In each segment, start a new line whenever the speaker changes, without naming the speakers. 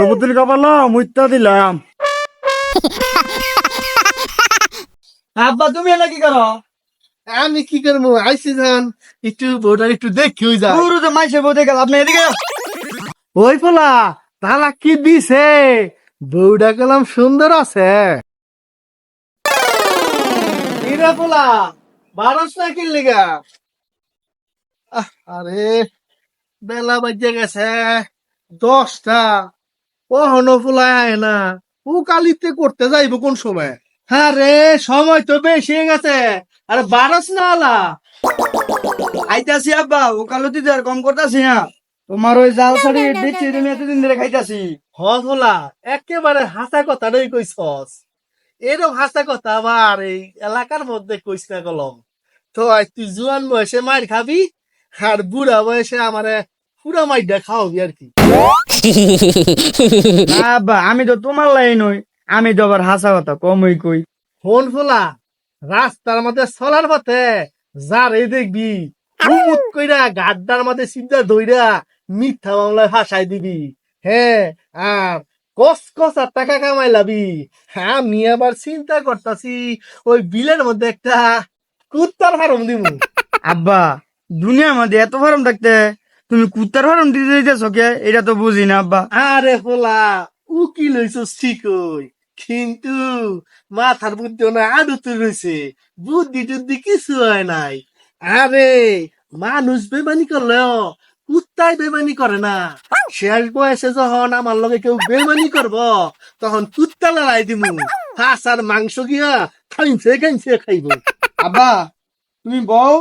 প্রভুতির কপাল মুইতা দিলাম।
আব্বা তুমি এটা কি করো?
আমি কি করব? আইসি যান একটু বউটার একটু দেখি ওই যা।
পুরো তো মাইসে বলতে গেল আপনি এদিকে
ওই ফলা তালা কি দিছে? বউটা গেলাম সুন্দর আছে। ইরা বারোস না আরে বেলা বাজে গেছে দশটা। ও হন ফুলায় আয় না। ও কালিতে করতে যাইব কোন সময়? হ্যাঁ রে সময় তো বেশি হয়ে গেছে। আরে বারোস না আলা।
খাইতাছি আব্বা ও কালো দিদি আর কম করতাছি হ্যাঁ। তোমার ওই জাল শাড়ি দিচ্ছি তুমি এতদিন ধরে খাইতাছি।
হলা একেবারে হাসা কথাটাই কইছস। এরকম হাসা কথা আবার এই এলাকার মধ্যে কইস না কলম। তো তুই জুয়ান বয়সে মার খাবি আর বুড়া বয়সে আমারে পুরা মাইডা খাওয়াবি আর কি।
না আব্বা আমি তো তোমার লাই নই আমি তো আবার হাসা কথা কমই কই।
ফোন ফোলা রাস্তার মধ্যে চলার পথে যার এই দেখবি মুমুত কইরা গাড্ডার মধ্যে সিদ্ধা ধইরা মিথ্যা মামলায় ফাঁসাই দিবি। হ্যাঁ আর কস কস আর টাকা কামাই লাবি আমি আবার চিন্তা করতাছি ওই বিলের মধ্যে একটা কুত্তার ফার্ম দিব
আব্বা দুনিয়ার মধ্যে এত ফার্ম থাকতে তুমি কুত্তার ফার্ম দিতে দিতেছ কে? এটা তো বুঝি না, আব্বা।
আরে ফোলা উকিল হইছস ঠিকই। কিন্তু মাথার বুদ্ধি না আদতে রয়েছে, বুদ্ধি টুদ্ধি কিছু হয় নাই। আরে, মানুষ বেমানি করলেও কুত্তাই বেমানি করে না। শেষ বয়সে যখন আমার লগে কেউ বেমানি করব, তখন কুত্তা লড়াই দিমু। হাঁস আর মাংস গিয়া খাইছে খাইছে খাইব।
আব্বা, তুমি বউ,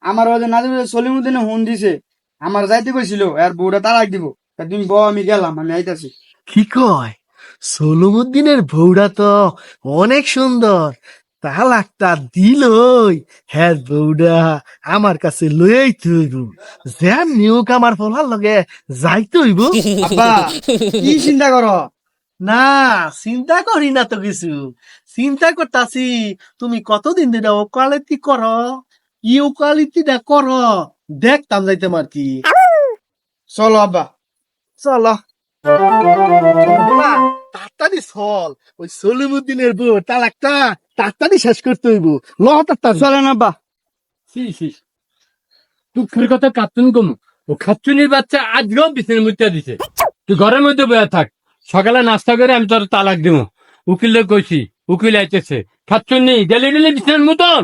আমার ওই যে নাজিব সলিমুদ্দিনে ফোন দিছে আমার যাইতে কইছিল আর বউটা তালাক দিব। তা তুমি বউ আমি গেলাম আমি আইতাছি।
কি কয়? সলুমুদ্দিনের বউটা তো অনেক সুন্দর। তালাকটা দিলই। হ্যাঁ বউটা আমার কাছে লইয়াই তৈব যেন নিয়োগ আমার ফলার লগে যাইতে হইব।
কি চিন্তা করো?
না চিন্তা করি না তো কিছু। চিন্তা করতাছি তুমি কতদিন ধরে ওকালতি করো? ই ওকালতিটা করো? দেখতাম যাইতাম আর কি।
চলো আব্বা।
চলো। তাড়াতাড়ি চল। ওই সলিমুদ্দিনের বউ তালাকটা তাড়াতাড়ি শেষ করতে হইব। ল তাড়াতাড়ি।
চলেন আব্বা।
দুঃখের কথা কাতুন কম। ও খাচ্চুনির বাচ্চা আজকেও বিছানের মধ্যে দিছে। তুই ঘরের মধ্যে বয়ে থাক। সকালে নাস্তা করে আমি তোর তালাক দিব উকিল কইছি উকিল আইতেছে। খাচ্চুনি ডেলি ডেলি বিছানের মতন।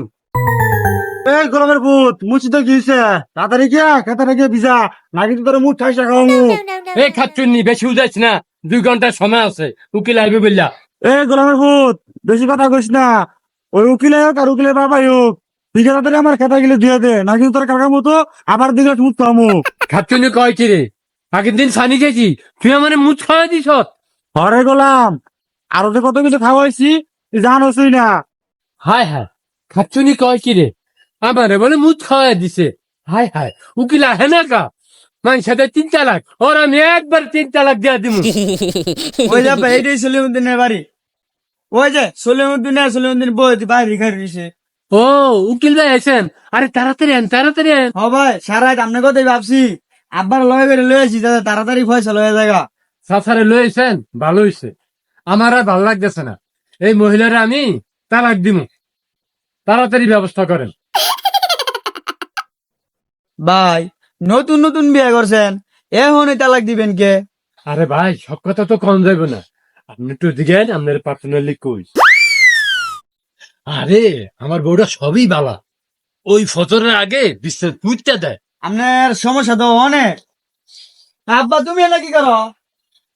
এই গোলামের ভূত মুচি তো গিয়েছে। তাড়াতাড়ি গিয়া খেতারে গিয়ে ভিজা। নাকি তো তোর মুখ ঠাইসা খাওয়ামু।
এই খাচ্চুনি বেশি উদাইছ না। দুই ঘণ্টার সময় আছে। উকিল আইবে বললা
এই গোলামের ভূত বেশি কথা কইস না। ওই উকিলে হোক আর উকিলের বাবাই হোক তাড়াতাড়ি আমার খেতা গেলে দিয়ে দে। নাকি তোর কাকার মতো আবার দিকে মুখ খাওয়ামু।
খাচ্চুনি কয় কি রে? আগের দিন সানি গেছি তুই আমার মুখ খাওয়া দিস
হরে গোলাম আরও যে কত কিছু খাওয়াইছি তুই জানোসই না।
হায় হায় খাচ্চুনি কয় কি রে? আমারে বলে মুখ খাওয়া দিছে। হায় হায় উকিল আহে না কা মান সাথে তিন তালাক ওর আমি একবার তিন তালাক দিয়া দিমু।
ওই যে আব্বা এইটাই সলিমুদ্দিনের বাড়ি। ওই যে সলিমুদ্দিন আর সলিমুদ্দিন বাইরে খাই দিছে
ও উকিল ভাই আছেন আরে তাড়াতাড়ি আন তাড়াতাড়ি আন।
হ ভাই সারা রাত আপনার কথাই ভাবছি। আব্বার লয়ে বেড়ে লয়ে আসি যাতে তাড়াতাড়ি ফয়সা লয়ে জায়গা
সাসারে লয়েছেন ভালো হয়েছে আমার আর ভালো লাগতেছে না। এই মহিলারা আমি তালাক দিমু। তাড়াতাড়ি ব্যবস্থা করেন।
ভাই নতুন নতুন বিয়ে করছেন। এখন তালাক দিবেন কে?
আরে ভাই সব কথা তো কম যাবে না। আপনি একটু দিকেন আপনার পার্সোনালি কই? আরে আমার বউটা সবই বালা। ওই ফজরের আগে বিশ্বের পুঁতটা দেয়।
আপনার সমস্যা তো অনেক। আব্বা তুমি এটা কি করো?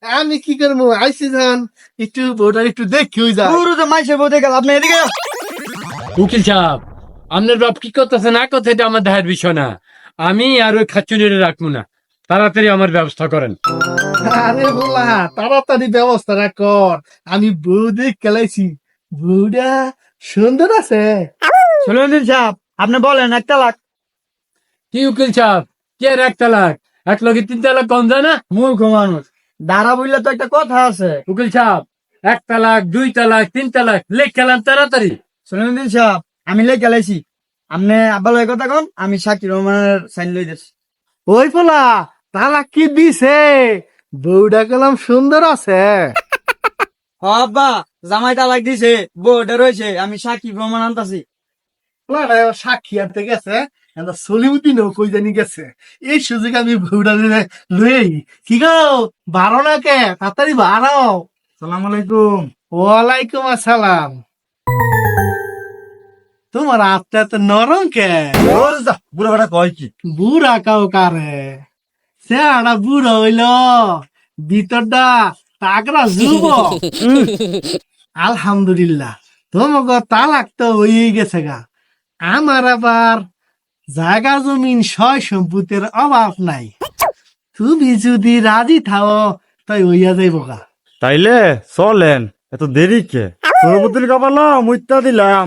আমি কি করব? আইসি যান একটু বউটার একটু দেখি ওই যা
পুরো তো মাইসে বলতে গেল আপনি এদিকে
উকিল সাহেব আপনার বাপ কি করতেছে না করতে এটা আমার দেহের বিষয় না। আমি আর ওই খাচ্চুনিরে রাখব না। তাড়াতাড়ি আমার ব্যবস্থা করেন।
আরে বলা তাড়াতাড়ি ব্যবস্থাটা কর আমি বউ দেখ খেলাইছি। বউটা সুন্দর আছে?
সাহেব আপনি বলেন এক তালাক।
কি উকিল সাহেব? কে আর এক তালাক? এক লগে তিন তালাক কম যায় না?
মূর্খ মানুষ। দাঁড়া বললে তো একটা কথা আছে।
উকিল সাহেব এক তালাক দুই তালাক তিন তালাক লেখ খেলাম তাড়াতাড়ি।
সলিমুদ্দিন সাহেব আমি লেগে গেলাইছি আপনি আব্বা লয় কথা কন আমি সাক্ষী রহমানের সাইন লই দিচ্ছি
ওই ফলা তালা কি দিছে? বউটা কলম সুন্দর আছে।
হ আব্বা জামাই তালাক দিছে বউটা রয়েছে আমি সাক্ষী প্রমাণ আনতাছি।
সাক্ষী আনতে গেছে এটা সলিমুদ্দিনও কই জানি গেছে। এই সুযোগ আমি বউটা লই কি গো বারো না কে তাড়াতাড়ি বারো
সালাম আলাইকুম।
ওয়ালাইকুম আসসালাম। তোমার হাতটা তো নরম কে?
বুড়া বেটা কয় কি?
বুড়া কাউ কারে? সেটা বুড়ো হইল। ভিতরটা তাকরা যুব আলহামদুলিল্লাহ তোমাকে তালাক তো হয়ে গেছে গা। আমার আবার জায়গা জমিন সয় সম্পত্তির অভাব নাই। তুমি যদি রাজি থাও তাই হইয়া যাইব গা।
তাইলে চলেন এত দেরি কে? সরবতির কপাল মুইতা দিলাম।